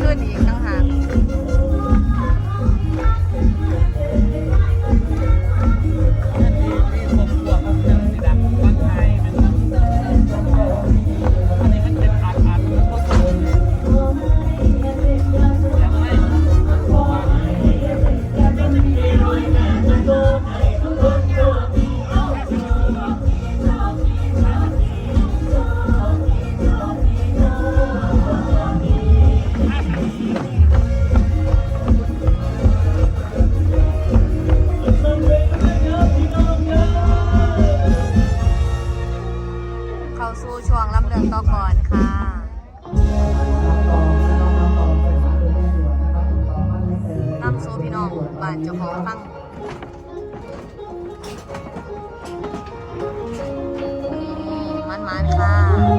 ขึ้นอีกต่าง ข้าสู่ช่วงลำเลืองต่อก่อนค่ะลำสู่พี่น้องบ้านเจ้าของฟังมันมันค่ะ